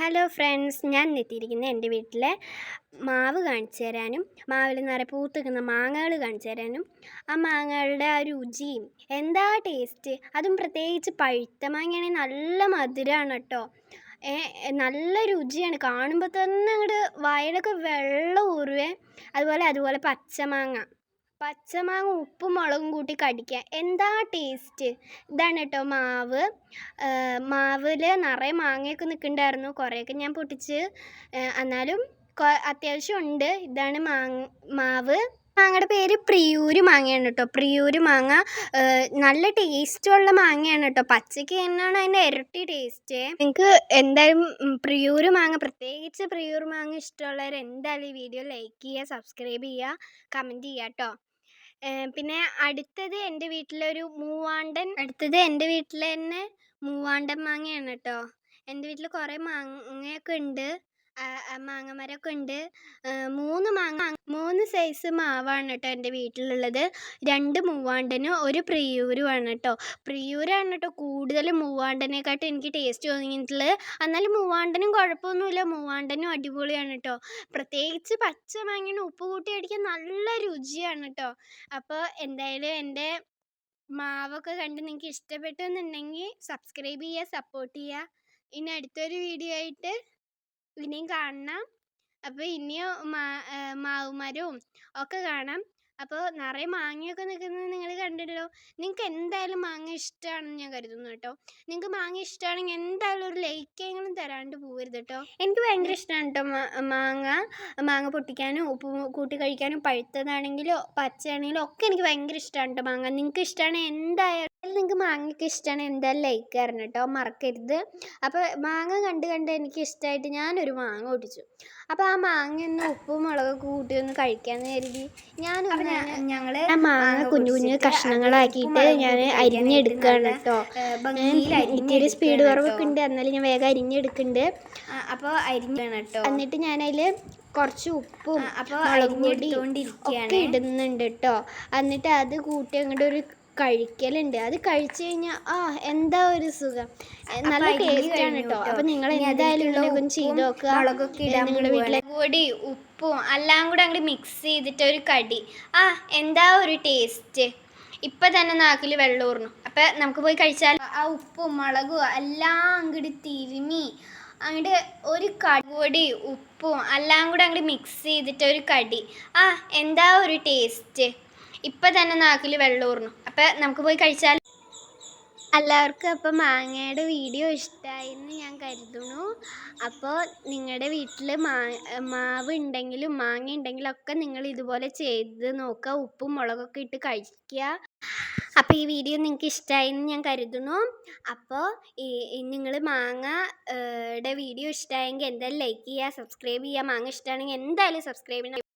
Hello friends ഞാൻ എത്തിയിരിക്കുന്ന എന്റെ വീട്ടിലെ മാവ് കാണിച്ചു തരാനും മാവിൽ നിറയെ പൂത്ത് നിൽക്കുന്ന മാങ്ങകൾ കാണിച്ചു തരാനും ആ മാങ്ങകളുടെ ആ രുചിയും എന്താ ടേസ്റ്റ് അതും പ്രത്യേകിച്ച് പഴുത്ത മാങ്ങയാണെങ്കിൽ നല്ല മധുരമാണ് കേട്ടോ. നല്ല രുചിയാണ്. കാണുമ്പോൾ തന്നെ അങ്ങോട്ട് വയലൊക്കെ വെള്ളം ഊറുവേ അതുപോലെ അതുപോലെ പച്ചമാങ്ങ. പച്ചമാങ്ങ ഉപ്പും മുളകും കൂട്ടി കടിക്കുക. എന്താ ടേസ്റ്റ് ഇതാണ് കേട്ടോ മാവ്. മാവിൽ നിറയെ മാങ്ങയൊക്കെ നിൽക്കുന്നുണ്ടായിരുന്നു. കുറേയൊക്കെ ഞാൻ പൊട്ടിച്ച് എന്നാലും അത്യാവശ്യം ഉണ്ട്. ഇതാണ് മാങ്ങ മാവ്. മാങ്ങയുടെ പേര് പ്രിയൂര് മാങ്ങയാണ് കേട്ടോ പ്രിയൂര് മാങ്ങ നല്ല ടേസ്റ്റുള്ള മാങ്ങയാണ് കേട്ടോ പച്ചയ്ക്ക് തന്നെയാണ് അതിന്റെ ഇരട്ടി ടേസ്റ്റ് നിങ്ങൾക്ക് എന്തായാലും പ്രിയൂര് മാങ്ങ പ്രത്യേകിച്ച് പ്രിയൂർ മാങ്ങ ഇഷ്ടമുള്ളവർ എന്തായാലും ഈ വീഡിയോ ലൈക്ക് ചെയ്യുക സബ്സ്ക്രൈബ് ചെയ്യുക കമന്റ് ചെയ്യുക കേട്ടോ പിന്നെ അടുത്തത് എന്റെ വീട്ടിലൊരു മൂവാണ്ടൻ അടുത്തത് എന്റെ വീട്ടിൽ തന്നെ മൂവാണ്ടൻ മാങ്ങയാണ് കേട്ടോ എന്റെ വീട്ടിൽ കുറേ മാങ്ങയൊക്കെ ഉണ്ട് മാങ്ങ മരമൊക്കെ ഉണ്ട്. മൂന്ന് മാങ്ങ മൂന്ന് സൈസ് മാവാണ് കേട്ടോ എന്റെ വീട്ടിലുള്ളത്. രണ്ട് മൂവാണ്ടനും ഒരു പ്രിയൂരുമാണ് കേട്ടോ പ്രിയൂരാണ് കേട്ടോ കൂടുതൽ മൂവാണ്ടനെക്കാട്ടും എനിക്ക് ടേസ്റ്റ് തോന്നിയിട്ടുള്ളത്. എന്നാലും മൂവാണ്ടനും കുഴപ്പമൊന്നുമില്ല. മൂവാണ്ടനും അടിപൊളിയാണ് കേട്ടോ പ്രത്യേകിച്ച് പച്ച മാങ്ങയാണ് ഉപ്പ് കൂട്ടി അടിക്കാൻ നല്ല രുചിയാണ് കേട്ടോ അപ്പോൾ എന്തായാലും എന്റെ മാവൊക്കെ കണ്ട് നിങ്ങൾക്ക് ഇഷ്ടപ്പെട്ടു എന്നുണ്ടെങ്കിൽ സബ്സ്ക്രൈബ് ചെയ്യുക സപ്പോർട്ട് ചെയ്യുക. ഇനി അടുത്തൊരു വീഡിയോ ആയിട്ട് ഇനിയും കാണണം. അപ്പോൾ ഇനിയും മാവുമരവും ഒക്കെ കാണാം. അപ്പോൾ നിറയെ മാങ്ങയൊക്കെ നിൽക്കുന്നത് നിങ്ങൾ കണ്ടല്ലോ. നിങ്ങൾക്ക് എന്തായാലും മാങ്ങ ഇഷ്ടമാണെന്ന് ഞാൻ കരുതുന്നു കേട്ടോ. നിങ്ങൾക്ക് മാങ്ങ ഇഷ്ടമാണെങ്കിൽ എന്തായാലും ഒരു ലൈക്കെങ്കിലും തരാണ്ട് പോകരുത് കേട്ടോ. എനിക്ക് ഭയങ്കര ഇഷ്ടമാണ് കേട്ടോ മാങ്ങ. മാങ്ങ പൊട്ടിക്കാനും ഉപ്പ് കൂട്ടി കഴിക്കാനും പഴുത്തതാണെങ്കിലും പച്ചയാണെങ്കിലും ഒക്കെ എനിക്ക് ഭയങ്കര ഇഷ്ടമാണ് കേട്ടോ മാങ്ങ. നിങ്ങൾക്ക് ഇഷ്ടമാണ് എന്തായാലും നിങ്ങൾക്ക് മാങ്ങയ്ക്ക് ഇഷ്ടമാണ് എന്തായാലും ലൈക്ക് തരണം കേട്ടോ മറക്കരുത്. അപ്പോൾ മാങ്ങ കണ്ട് കണ്ട് എനിക്ക് ഇഷ്ടമായിട്ട് ഞാനൊരു മാങ്ങ ഓടിച്ചു. അപ്പോൾ ആ മാങ്ങ ഒന്ന് ഉപ്പും മുളകൊക്കെ കൂട്ടി ഒന്ന് കഴിക്കാമെന്ന് കരുതി. ഞാൻ ഞങ്ങൾ മാങ്ങ കുഞ്ഞു കുഞ്ഞു കഷ്ണങ്ങളാക്കിയിട്ട് ഞാൻ അരിഞ്ഞെടുക്കുകയാണ് കേട്ടോ ഇത്തിരി സ്പീഡ് കുറവൊക്കെ ഉണ്ട്. എന്നാലും ഞാൻ വേഗം അരിഞ്ഞെടുക്കുന്നുണ്ട്. അപ്പോൾ അരിഞ്ഞാണ് കേട്ടോ എന്നിട്ട് ഞാനതിൽ കുറച്ച് ഉപ്പും അപ്പോൾ അരിഞ്ഞെടുത്തോണ്ടിരിക്കുകയാണ് ഇടുന്നുണ്ട് കേട്ടോ എന്നിട്ട് അത് കൂട്ടി അങ്ങോട്ട് ഒരു കഴിക്കലുണ്ട്. അത് കഴിച്ചു കഴിഞ്ഞാൽ ആ എന്താ ഒരു സുഖം. നല്ല ടേസ്റ്റ് ആണ് കേട്ടോ അപ്പൊ നിങ്ങൾ എന്തായാലും ചെയ്ത് നോക്കുക നിങ്ങളുടെ വീട്ടിലെ പൊടി ഉപ്പും എല്ലാം കൂടെ അങ്ങോട്ട് മിക്സ് ചെയ്തിട്ട് ഒരു കടി. ആ എന്താ ഒരു ടേസ്റ്റ് ഇപ്പൊ തന്നെ നാക്കിൽ വെള്ളം ഊർന്നു. അപ്പൊ നമുക്ക് പോയി കഴിച്ചാൽ ആ ഉപ്പും മുളകും എല്ലാം അങ്ങോട്ട് തിരുമി അങ്ങോട്ട് ഒരു കടി ഉപ്പും എല്ലാം കൂടെ അങ്ങോട്ട് മിക്സ് ചെയ്തിട്ട് ഒരു കടി. ആ എന്താ ഒരു ടേസ്റ്റ് ഇപ്പം തന്നെ നാക്കിൽ വെള്ളം ഊർന്നു. അപ്പം നമുക്ക് പോയി കഴിച്ചാൽ എല്ലാവർക്കും അപ്പോൾ മാങ്ങയുടെ വീഡിയോ ഇഷ്ടമായെന്ന് ഞാൻ കരുതുന്നു അപ്പോൾ നിങ്ങളുടെ വീട്ടിൽ മാ മാവ് ഉണ്ടെങ്കിലും മാങ്ങ ഉണ്ടെങ്കിലും ഒക്കെ നിങ്ങൾ ഇതുപോലെ ചെയ്ത് നോക്കുക ഉപ്പും മുളകൊക്കെ ഇട്ട് കഴിക്കുക അപ്പോൾ ഈ വീഡിയോ നിങ്ങൾക്ക് ഇഷ്ടമായെന്ന് ഞാൻ കരുതുന്നു അപ്പോൾ നിങ്ങൾ മാങ്ങയുടെ വീഡിയോ ഇഷ്ടമായെങ്കിൽ എന്തായാലും ലൈക്ക് ചെയ്യുക സബ്സ്ക്രൈബ് ചെയ്യുക മാങ്ങ ഇഷ്ടമാണെങ്കിൽ എന്തായാലും സബ്സ്ക്രൈബ്